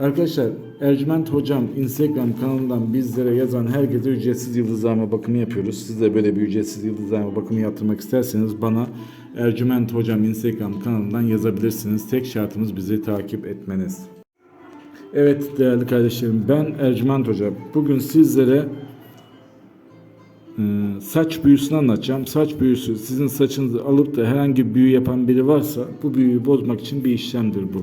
Arkadaşlar Ercüment Hocam Instagram kanalından bizlere yazan herkese ücretsiz yıldızlama bakımı yapıyoruz. Siz de böyle bir ücretsiz yıldızlama bakımı yaptırmak isterseniz bana Ercüment Hocam Instagram kanalından yazabilirsiniz. Tek şartımız bizi takip etmeniz. Evet değerli kardeşlerim ben Ercüment Hoca. Bugün sizlere saç büyüsünü anlatacağım. Saç büyüsü sizin saçınızı alıp da herhangi bir büyü yapan biri varsa bu büyüyü bozmak için bir işlemdir bu.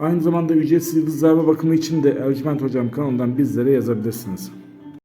Aynı zamanda ücretsiz yıldızlarla bakımı için de Ercüment Hocam kanalından bizlere yazabilirsiniz.